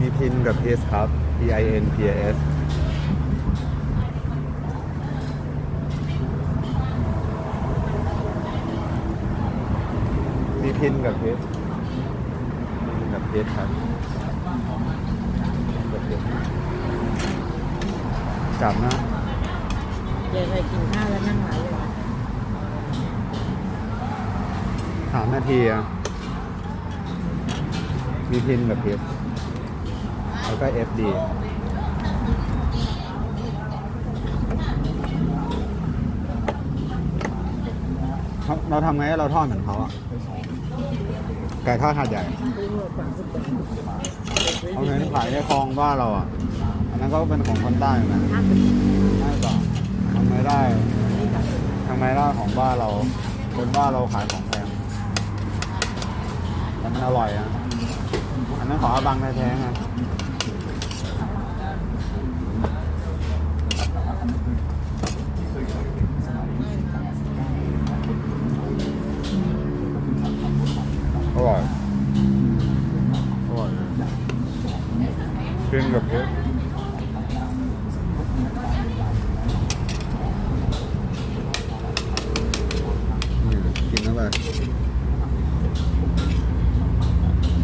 มีพินกับ PS ครับ P I N P A S มีพินกับเพชรพินกับเพชรครับกับเพชรจับนะเดี๋ยวไปกินข้าวแล้วนั่งหลายเลยสามนาทีอะมีพินกับเพชร แล้วก็ FD เราทำไงให้เราทอดเหมือนเขาอะไก่ทอดหาดใหญ่เอาเงินขายในคลองบ้านเราอะอันนั้นก็เป็นของคนใต้เหมือนกันไม่ต่อทำไมได้ทำไมได้ของบ้านเราคนบ้านเราขายของแพงแต่มันอร่อยอะอันนั้นขออาบังแท้ๆไง ร่อยอร่อยเลยกินกับเพชรนี่กินเข้าไป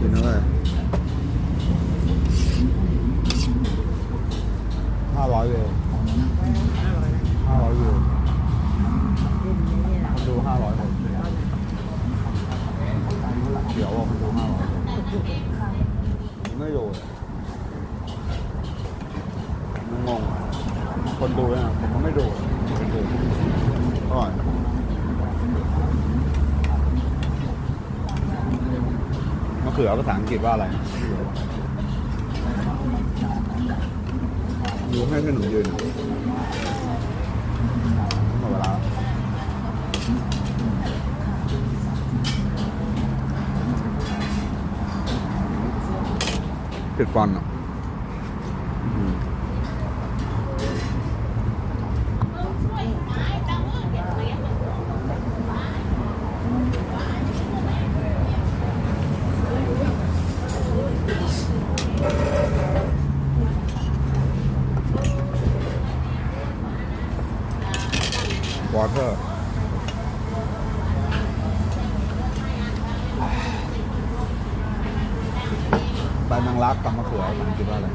กินเข้าไปห้าร้อยวิว ห้าร้อยนะ ห้าร้อยวิว กินนี่นะ คนดูห้าร้อยคน ตอนนั้น เดี๋ยวคนดูห้าร้อยไม่ดูเลยมันงงอะคนดูเนี่ยผมก็ไม่ดูอร่อยมะเขือภาษาอังกฤษว่าอะไรดูให้ขนมยืนหมดเวลา ติดฟันอะอืมวอเตอร์ ใบนางรักกับมะเขือผมคิดว่าอะไร